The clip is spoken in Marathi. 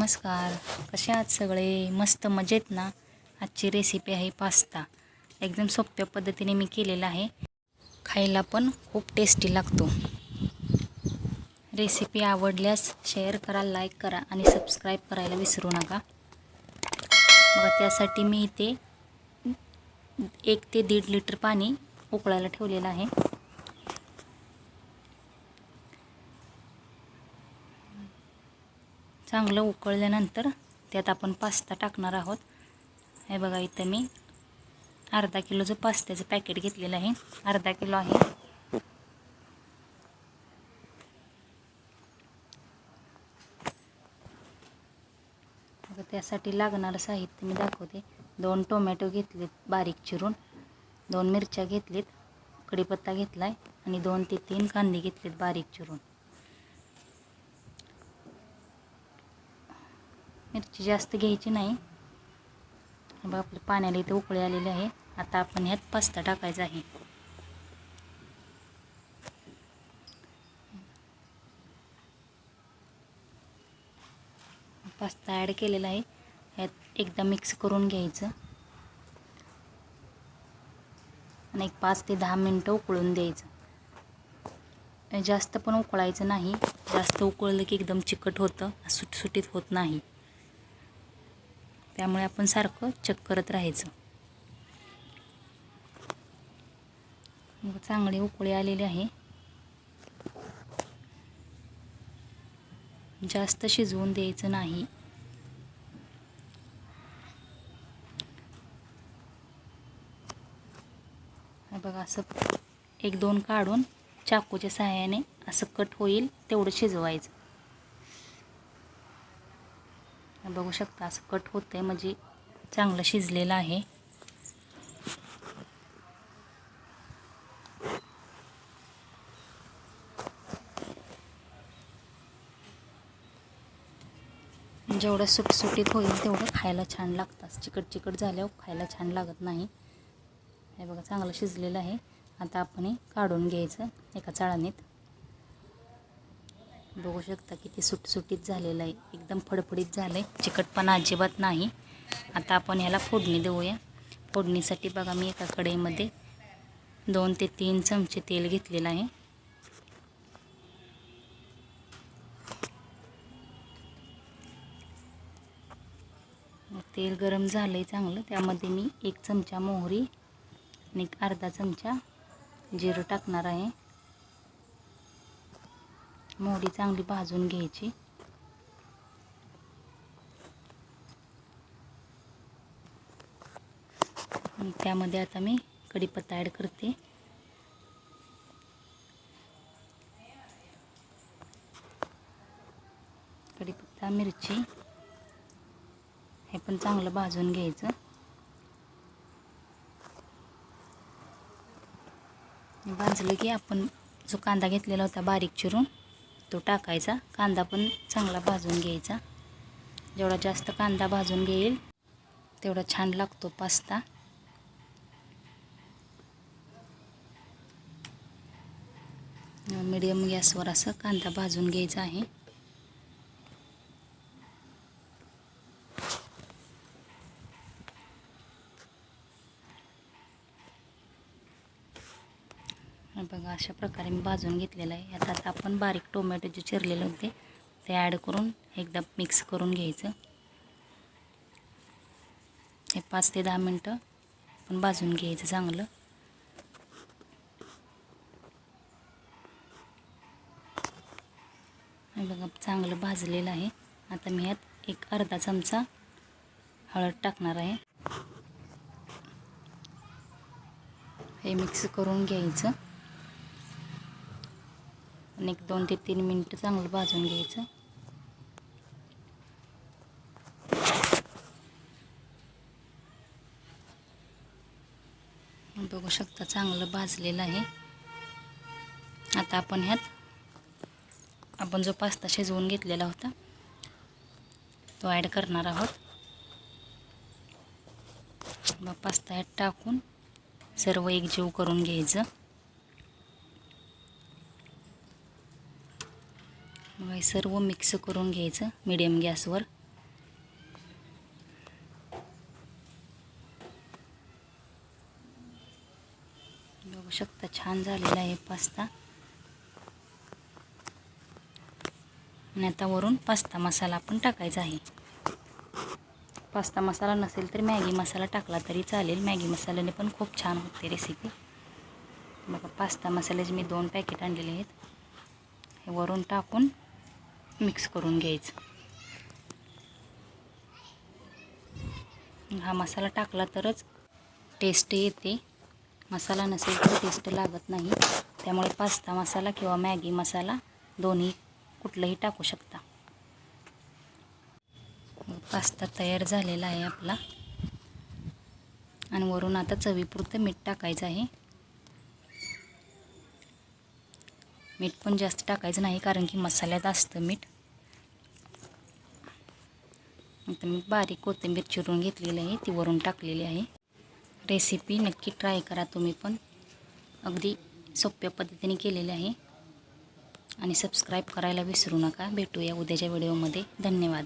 नमस्कार. कसे आहात सगळे? मस्त मजेत ना? आजची रेसिपी आहे पास्ता एकदम सोप्या पद्धतीने मी केलेला आहे. खायला पण खूप टेस्टी लागतो. रेसिपी आवडल्यास शेअर करा लाईक करा आणि सबस्क्राईब करायला विसरू नका. मग त्यासाठी मी इथे एक ते दीड लिटर पाणी उकळायला ठेवलेलं आहे. चांगलं उकळल्यानंतर त्यात आपण पास्ता टाकणार आहोत. हे बघा इथं मी अर्धा किलोचं पास्त्याचं पॅकेट घेतलेलं आहे अर्धा किलो आहे. त्यासाठी लागणारं साहित्य मी दाखवते. दोन टोमॅटो घेतलेत बारीक चिरून दोन मिरच्या घेतलीत कढीपत्ता घेतला आहे आणि दोन ते तीन कांदे घेतलेत बारीक चिरून. मिरची जास्त घ्यायची नाही. बघा आपलं पाण्याला इथे उकळी आलेली आहे. आता आपण ह्यात पास्ता टाकायचा आहे. पास्ता ॲड केलेला आहे. ह्यात एकदा मिक्स करून घ्यायचं. आणि एक पाच ते दहा मिनटं उकळून द्यायचं. जास्त पण उकळायचं नाही. जास्त उकळलं की एकदम चिकट होतं. सुटसुटीत होत नाही. त्यामुळे आपण सारखं चेक करत राहायचं. मग चांगली उकळी आलेली आहे. जास्त शिजवून द्यायचं नाही. बघा असं एक दोन काढून चाकूच्या सहाय्याने असं कट होईल तेवढं शिजवायचं. बघू शकता असं कट होतं आहे म्हणजे चांगलं शिजलेलं आहे. जेवढं सुटसुटीत होईल तेवढं खायला छान लागतात. चिकट चिकट झाल्यावर खायला छान लागत नाही. हे बघा चांगलं शिजलेलं आहे. आता आपण हे काढून घ्यायचं एका चाळणीत. बघू शकता किती सुटसुटीत झालेलं आहे. एकदम फडफडीत झालं आहे चिकटपणा अजिबात नाही. आता आपण ह्याला फोडणी देऊया. फोडणीसाठी बघा मी एका कढईमध्ये दोन ते तीन चमचे तेल घेतलेलं आहे. तेल गरम झालं आहे चांगलं. त्यामध्ये मी एक चमचा मोहरी आणि एक अर्धा चमचा जिरं टाकणार आहे. मोडी चांगली भाजून घ्यायची. त्यामध्ये आता मी कढीपत्ता ॲड करते. कढीपत्ता मिरची हे पण चांगलं भाजून घ्यायचं. भाजलं की आपण जो कांदा घेतलेला होता बारीक चिरून तो टाकायचा. कांदा पण चांगला भाजून घ्यायचा. जेवढा जास्त कांदा भाजून घेईल तेवढा छान लागतो पास्ता. मीडियम गॅसवर असं कांदा भाजून घ्यायचा आहे. बघा अशा प्रकारे मी भाजून घेतलेलं आहे. आता आपण बारीक टोमॅटो जे चिरलेले होते ते ॲड करून एकदा मिक्स करून घ्यायचं. हे पाच ते दहा मिनटं आपण भाजून घ्यायचं चांगलं. बघा चांगलं भाजलेलं आहे. आता मी यात एक अर्धा चमचा हळद टाकणार आहे. हे मिक्स करून घ्यायचं. एक दोन ते तीन मिनटं चांगलं भाजून घ्यायचं. बघू शकता चांगलं भाजलेलं आहे. आता आपण ह्यात आपण जो पास्ता शिजवून घेतलेला होता तो ॲड करणार आहोत. मग पास्ता ह्यात टाकून सर्व एकजीव करून घ्यायचं. मग हे सर्व मिक्स करून घ्यायचं मिडियम गॅसवर. बघू शकता छान झालेला आहे पास्ता. आणि आता वरून पास्ता मसाला पण टाकायचा आहे. पास्ता मसाला नसेल तर मॅगी मसाला टाकला तरी चालेल. मॅगी मसाल्याने पण खूप छान होते रेसिपी बघा पास्ता मसाल्याचे मी दोन पॅकेट आणलेले आहेत. हे वरून टाकून मिक्स करून घ्यायचं. हा मसाला टाकला तरच टेस्ट येते. मसाला नसेल तर टेस्ट लागत नाही. त्यामुळे पास्ता मसाला किंवा मॅगी मसाला दोन्ही कुठलंही टाकू शकता. पास्ता तयार झालेला आहे आपला. आणि वरून आता चवीपुरतं मीठ टाकायचं आहे. मीठ पण जास्त टाकायचं नाही कारण की मसाल्यात असतं मीठ. आता मी बारीक कोथिंबीर चिरून घेतलेली आहे ती वरून टाकलेली आहे. रेसिपी नक्की ट्राय करा तुम्ही पण. अगदी सोप्या पद्धतीने केलेली आहे. आणि सबस्क्राईब करायला विसरू नका. भेटूया उद्याच्या व्हिडिओमध्ये धन्यवाद.